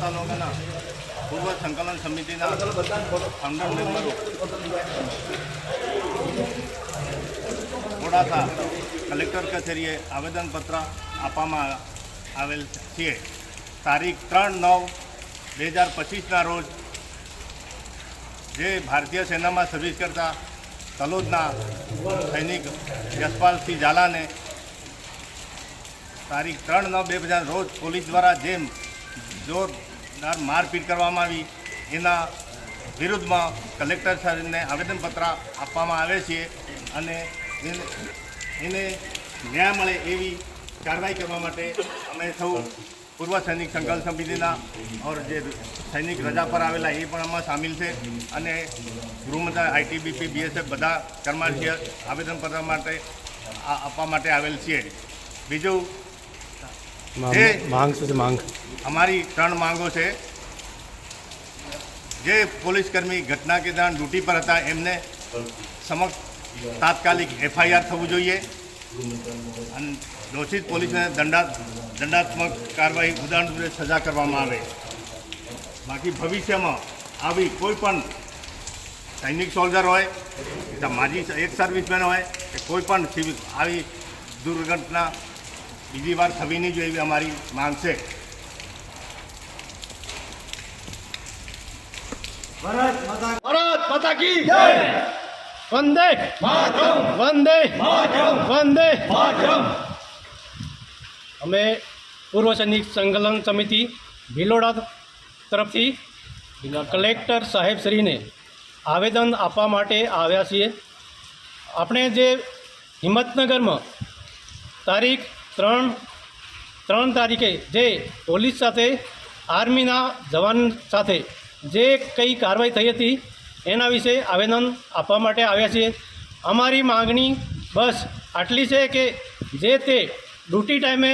પૂર્વ સંકલન સમિતિના ફાઉન્ડર મેમ્બરો. મોડાસા કલેક્ટર કચેરીએ આવેદનપત્ર આપવામાં આવેલ છીએ તારીખ ત્રણ નવ બે હજાર પચીસના રોજ જે ભારતીય સેનામાં સર્વિસ કરતા તલોદના સૈનિક યશપાલસિંહ ઝાલાને તારીખ ત્રણ નવ બે હજાર રોજ પોલીસ દ્વારા જેમ જોરદાર મારપીટ કરવામાં આવી. એના વિરુદ્ધમાં કલેક્ટર સાહેબને આવેદનપત્ર આપવામાં આવે છે અને એને ન્યાય મળે એવી કાર્યવાહી કરવા માટે અમે સૌ પૂર્વ સૈનિક સંકલ્પ સમિતિના ઓર જે સૈનિક રજા પર આવેલા એ પણ આમાં સામેલ છે અને ગૃહમંત્રી આઈટીબીપી, બીએસએફ બધા કર્મચારીઓ આવેદનપત્ર માટે આપવા માટે આવેલ છીએ બીજું માંગ શું છે માંગ. અમારી ત્રણ માંગો છે. જે પોલીસ કર્મી ઘટના કે દરમિયાન ડ્યુટી પર હતા એમને સમક્ષ તાત્કાલિક એફઆઈઆર થવું જોઈએ. અને દોષિત પોલીસને દંડા દંડાત્મક કાર્યવાહી ઉદાહરણ રૂપે સજા કરવામાં આવે. બાકી ભવિષ્યમાં આવી કોઈ પણ સૈનિક સોલ્જર હોય માજી એક સર્વિસમેન હોય કે કોઈ પણ આવી દુર્ઘટના બીજી વાર થવી નહીં જોઈએ એવી અમારી માંગ છે. ભારત માતા કી વંદે વંદે વંદે અમે પૂર્વ સૈનિક સંકલન સમિતિ ભિલોડા તરફથી કલેક્ટર સાહેબશ્રીને આવેદન આપવા માટે આવ્યા છીએ. આપણે જે હિંમતનગરમાં તારીખ ત્રણ ત્રણ તારીખે જે પોલીસ સાથે, આર્મીના જવાન સાથે જે કંઈ કાર્યવાહી થઈ હતી, એના વિશે આવેદન આપવા માટે આવ્યા છીએ. અમારી માગણી બસ આટલી છે કે જે તે ડ્યુટી ટાઈમે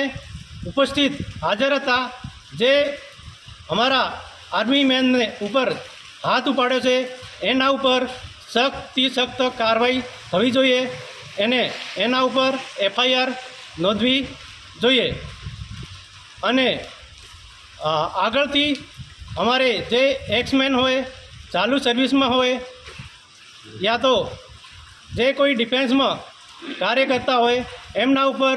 ઉપસ્થિત હાજર હતા, જે અમારા આર્મી મેનને ઉપર હાથ ઉપાડ્યો છે, એના ઉપર સખ્તથી સખ્ત કાર્યવાહી થવી જોઈએ. એને એના ઉપર એફઆઈઆર નોંધવી જોઈએ. અને આગળથી અમારે જે એક્સમેન હોય, ચાલુ સર્વિસમાં હોય, યા તો જે કોઈ ડિફેન્સમાં કાર્ય કરતા હોય, એમના ઉપર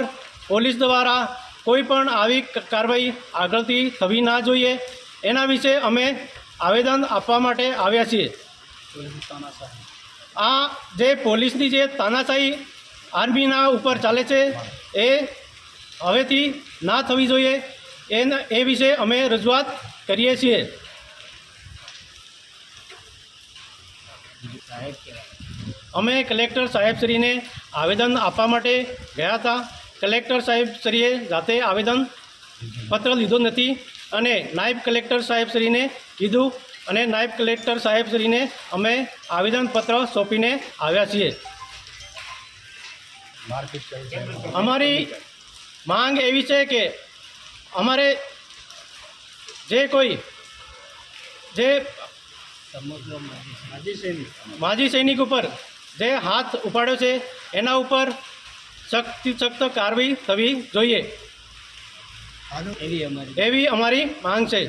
પોલીસ દ્વારા કોઈ પણ આવી કાર્યવાહી આગળથી થવી ના જોઈએ. એના વિશે અમે આવેદન આપવા માટે આવ્યા છીએ. આ જે પોલીસની જે તાનાશાહી આર્મીના ઉપર ચાલે છે. એ હવેથી ના થવી જોઈએ. એના, એ વિશે અમે રજૂઆત કરીએ છીએ. અમે કલેક્ટર સાહેબશ્રીને આવેદન આપવા માટે ગયા હતા. કલેક્ટર સાહેબશ્રીએ જાતે આવેદન પત્ર લીધો નથી અને નાયબ કલેક્ટર સાહેબશ્રીને કીધું અને નાયબ કલેક્ટર સાહેબશ્રીને અમે આવેદનપત્ર સોંપીને આવ્યા છીએ. અમારી માંગ એવી છે કે અમારે જે કોઈ જે માજી સૈનિક ઉપર જે હાથ ઉપાડ્યો છે એના ઉપર શક્તિ શક્ત કારવાઈ થવી જોઈએ. એવી અમારી માંગ છે.